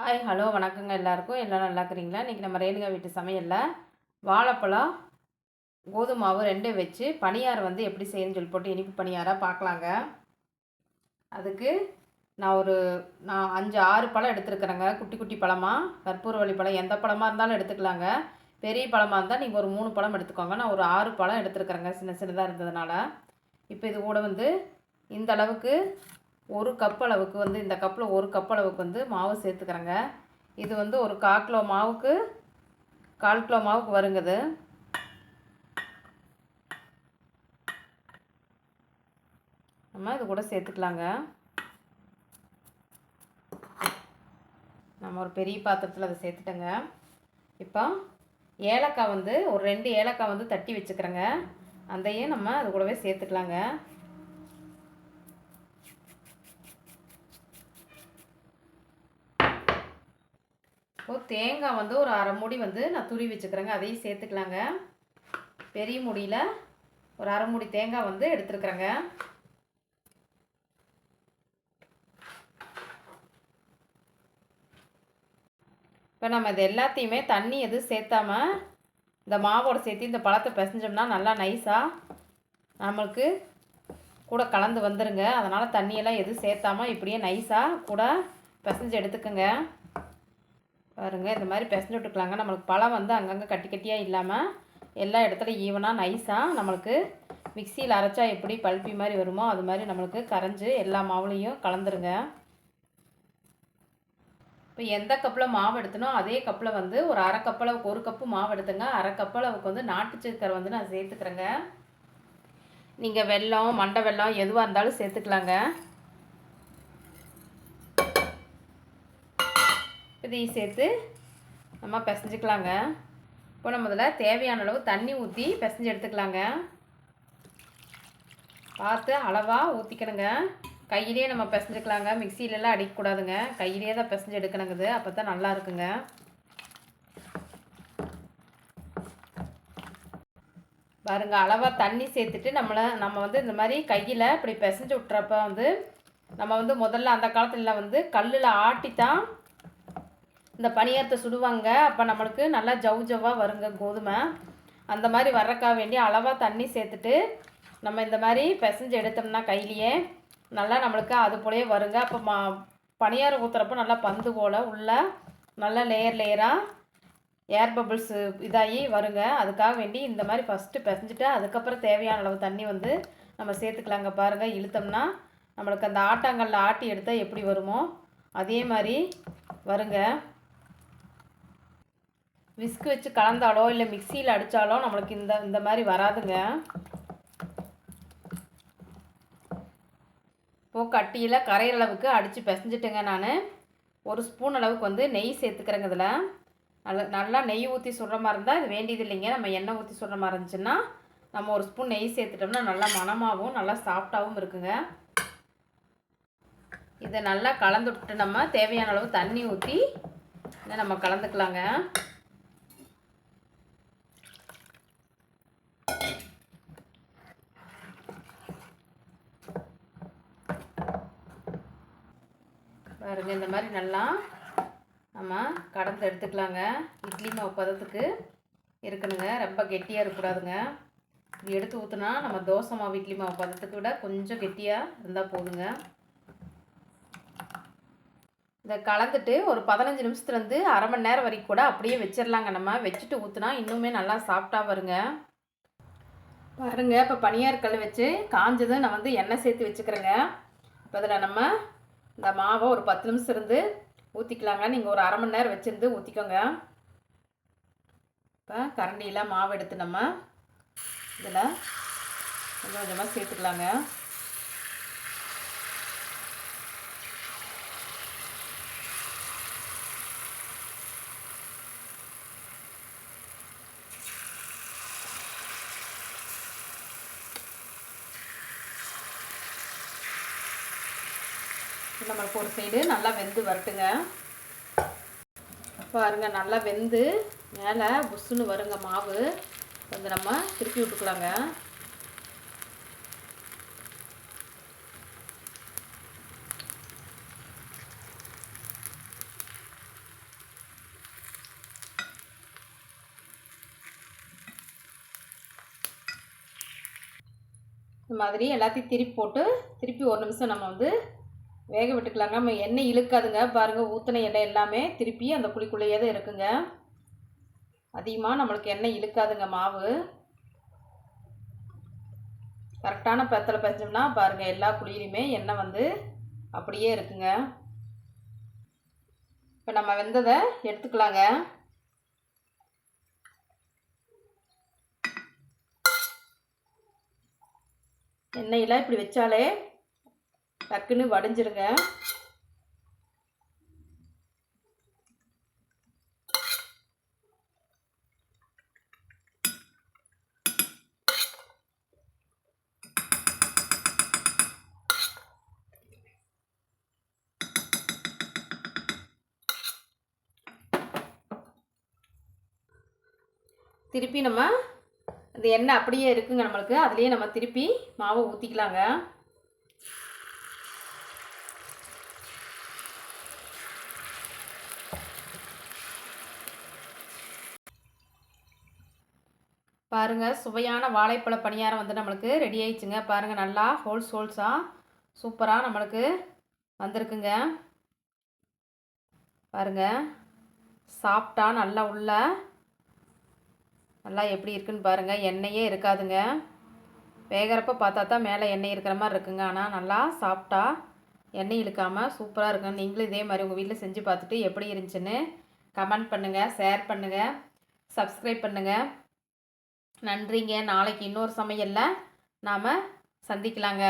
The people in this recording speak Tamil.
ஹாய் ஹலோ வணக்கங்க எல்லாருக்கும். எல்லாம் நல்லா இருக்கிறீங்களா? இன்றைக்கி நம்ம ரேணுகா வீட்டு சமையலில் வாழைப்பழம் கோதுமை மாவு ரெண்டும் வச்சு பணியார் வந்து எப்படி செய்யணும்னு சொல்லி போட்டு இனிப்பு பணியாராக பார்க்கலாங்க. அதுக்கு நான் ஒரு நான் அஞ்சு ஆறு பழம் எடுத்துருக்குறேங்க. குட்டி குட்டி பழமாக கற்பூரவள்ளி பழம். எந்த பழமாக இருந்தாலும் எடுத்துக்கலாங்க. பெரிய பழமாக இருந்தால் நீங்கள் ஒரு மூணு பழம் எடுத்துக்கோங்க. நான் ஒரு ஆறு பழம் எடுத்துருக்குறேங்க. சின்ன சின்னதாக இருந்ததுனால. இப்போ இது கூட வந்து இந்த அளவுக்கு ஒரு கப் அளவுக்கு வந்து இந்த கப்பில் ஒரு கப் அளவுக்கு வந்து மாவு சேர்த்துக்கிறேங்க. இது வந்து ஒரு கால் கிலோ மாவுக்கு கால் கிலோ மாவுக்கு வருங்குது. நம்ம இது கூட சேர்த்துக்கலாங்க. நம்ம ஒரு பெரிய பாத்திரத்தில் அதை சேர்த்துட்டோங்க. இப்போ ஏலக்காய் வந்து ஒரு ரெண்டு ஏலக்காய் வந்து தட்டி வச்சுக்கிறேங்க. அதையும் நம்ம அது கூடவே சேர்த்துக்கலாங்க. இப்போது தேங்காய் வந்து ஒரு அரை மூடி வந்து நான் துருவி வச்சுக்கிறேங்க. அதையும் சேர்த்துக்கலாங்க. பெரிய முடியில் ஒரு அரை மூடி தேங்காய் வந்து எடுத்துருக்குறேங்க. இப்போ நம்ம இது எல்லாத்தையுமே தண்ணி எதுவும் சேர்த்தாம இந்த மாவோட சேர்த்து இந்த பழத்தை பிசைஞ்சோம்னா நல்லா நைஸாக நம்மளுக்கு கூட கலந்து வந்துருங்க. அதனால் தண்ணியெல்லாம் எதுவும் சேர்த்தாம இப்படியே நைஸாக கூட பிசைஞ்சு எடுத்துக்கோங்க. பாருங்கள் இந்த மாதிரி பிசைஞ்சு விட்டுக்கலாங்க. நம்மளுக்கு பழம் வந்து அங்கங்கே கட்டி கட்டியாக இல்லாமல் எல்லா இடத்துலையும் ஈவனாக நைஸாக நம்மளுக்கு மிக்சியில் அரைச்சா எப்படி பல்பி மாதிரி வருமோ அது மாதிரி நம்மளுக்கு கரைஞ்சி எல்லா மாவுலேயும் கலந்துருங்க. இப்போ எந்த கப்பில் மாவு எடுத்தனோ அதே கப்பில் வந்து ஒரு அரை கப்பளவுக்கு ஒரு கப்பு மாவு எடுத்துங்க. அரை கப்பளவுக்கு வந்து நாட்டு சக்கரை வந்து நான் சேர்த்துக்கிறேங்க. நீங்கள் வெல்லம் மண்டை வெல்லம் எதுவாக இருந்தாலும் சேர்த்துக்கலாங்க. இதையும் சேர்த்து நம்ம பிசைஞ்சிக்கலாங்க. இப்போ நம்ம இதில் தேவையான அளவு தண்ணி ஊற்றி பிசைஞ்சு எடுத்துக்கலாங்க. பார்த்து அளவாக ஊற்றிக்கணுங்க கையிலே நம்ம பிசைஞ்சிக்கலாங்க. மிக்சியிலலாம் அடிக்கக்கூடாதுங்க. கையிலே தான் பிசைஞ்சு எடுக்கணுங்குது அப்போ தான் நல்லா இருக்குங்க. பாருங்க அளவாக தண்ணி சேர்த்துட்டு நம்மளை நம்ம வந்து இந்த மாதிரி கையில் இப்படி பிசைஞ்சு விட்றப்ப வந்து நம்ம வந்து முதல்ல அந்த காலத்துல வந்து கல்லில் ஆட்டி தான் இந்த பணியாரத்தை சுடுவாங்க. அப்போ நம்மளுக்கு நல்லா ஜவ் ஜவ்வாக வருங்க கோதுமை. அந்த மாதிரி வர்றக்காக வேண்டி அளவாக தண்ணி சேர்த்துட்டு நம்ம இந்த மாதிரி பிசைஞ்சு எடுத்தோம்னா கையிலேயே நல்லா நம்மளுக்கு அது போலயே வருங்க. அப்போ மா பணியாரம் ஊற்றுறப்போ நல்லா பந்து போல் உள்ள நல்லா லேயர் லேயராக ஏர் பபிள்ஸ் இதாகி வருங்க. அதுக்காக வேண்டி இந்த மாதிரி ஃபஸ்ட்டு பிசைஞ்சிட்டு அதுக்கப்புறம் தேவையான அளவு தண்ணி வந்து நம்ம சேர்த்துக்கலாங்க பாருங்கள் இழுத்தோம்னா நம்மளுக்கு அந்த ஆட்டாங்கல்ல ஆட்டி எடுத்தால் எப்படி வருமோ? அதே மாதிரி வருங்க. விஸ்க் வச்சு கலந்தாலோ இல்லை மிக்சியில் அடித்தாலோ நம்மளுக்கு இந்த இந்த மாதிரி வராதுங்க. இப்போது கட்டியில் கரையிற அளவுக்கு அடித்து பிசைஞ்சிட்டுங்க நான். ஒரு ஸ்பூன் அளவுக்கு வந்து நெய் சேர்த்துக்கிறேங்க இதில். நல்ல நல்லா நெய் ஊற்றி சுடுற மாதிரி இருந்தால் இது வேண்டியது இல்லைங்க. நம்ம எண்ணெய் ஊற்றி சுடுற மாதிரி இருந்துச்சுன்னா நம்ம ஒரு ஸ்பூன் நெய் சேர்த்துட்டோம்னா நல்லா மணமாகவும் நல்லா சாஃப்டாகவும் இருக்குங்க. இதை நல்லா கலந்து விட்டு நம்ம தேவையான அளவு தண்ணி ஊற்றி இதை நம்ம கலந்துக்கலாங்க. பாருங்கள் இந்த மாதிரி நல்லா நம்ம கடந்து எடுத்துக்கலாங்க. இட்லி மாவு பதத்துக்கு இருக்கணுங்க. ரொம்ப கெட்டியாக இருக்கக்கூடாதுங்க. இது எடுத்து ஊற்றுனா நம்ம தோசை மாவு இட்லி மாவு பதத்துக்கு விட கொஞ்சம் கெட்டியாக இருந்தால் போதுங்க. இதை கலந்துட்டு ஒரு பதினஞ்சு நிமிஷத்துலேருந்து அரை மணி நேரம் வரைக்கும் கூட அப்படியே வச்சிடலாங்க நம்ம. வச்சுட்டு ஊற்றுனா இன்னுமே நல்லா சாஃப்டாக வருங்க. பாருங்கள் இப்போ பனியார் கல் வச்சு காஞ்சதும் நான் வந்து எண்ணெய் சேர்த்து வச்சுக்கிறேங்க. இப்போ அதில் நம்ம இந்த மாவை ஒரு பத்து நிமிஷம் இருந்து ஊற்றிக்கலாங்க நீங்கள் ஒரு அரை மணி நேரம் வச்சுருந்து ஊற்றிக்கோங்க இப்போ கரண்டியில் மாவு எடுத்து நம்ம இதில் கொஞ்சம் கொஞ்சமாக சேர்த்துக்கலாங்க. நம்மளுக்கு ஒரு சைடு நல்லா வெந்து வரட்டுங்க. பாருங்க நல்லா வெந்து மேலே புஷ்ஷுன்னு வருங்க மாவு. வந்து நம்ம திருப்பி விட்டுக்கலாங்க. இந்த மாதிரி எல்லாத்தையும் திருப்பி போட்டு திருப்பி ஒரு நிமிஷம் நம்ம வந்து வேக விட்டுக்கலாங்க. நம்ம எண்ணெய் இழுக்காதுங்க. பாருங்கள் ஊற்றின எண்ணெய் எல்லாமே திருப்பி அந்த குழிக்குள்ளேயே தான் இருக்குங்க. அதிகமாக நம்மளுக்கு எண்ணெய் இழுக்காதுங்க மாவு. கரெக்டான பெத்தலை பச்சோம்னா பாருங்கள் எல்லா குழியிலையுமே எண்ணெய் வந்து அப்படியே இருக்குங்க. இப்போ நம்ம வெந்ததை எடுத்துக்கலாங்க. எண்ணெயெல்லாம் இப்படி வச்சாலே டக்குன்னு வடைஞ்சிருங்க. திருப்பி நம்ம அந்த எண்ணெய் அப்படியே இருக்குங்க நம்மளுக்கு. அதுலேயே நம்ம திருப்பி மாவை ஊற்றிக்கலாங்க பாருங்கள் சுவையான வாழைப்பழ பணியாரம் வந்து நம்மளுக்கு ரெடி ஆயிடுச்சுங்க. பாருங்கள் நல்லா ஹோல்ஸ் ஹோல்ஸாக சூப்பராக நம்மளுக்கு வந்திருக்குங்க. பாருங்கள் சாப்பிட்டா நல்லா உள்ள நல்லா எப்படி இருக்குன்னு பாருங்கள் எண்ணெயே இருக்காதுங்க. வேகிறப்ப பார்த்தா தான் மேலே எண்ணெய் இருக்கிற மாதிரி இருக்குங்க. ஆனால் நல்லா சாப்பிட்டா எண்ணெய் இழுக்காமல் சூப்பராக இருக்குங்க. நீங்களும் இதே மாதிரி உங்கள் வீட்டில் செஞ்சு பார்த்துட்டு எப்படி இருந்துச்சுன்னு கமெண்ட் பண்ணுங்கள் ஷேர் பண்ணுங்கள் சப்ஸ்கிரைப் பண்ணுங்கள் நன்றிங்க. நாளைக்கு இன்னொரு சமையலில் நாம் சந்திக்கலாங்க.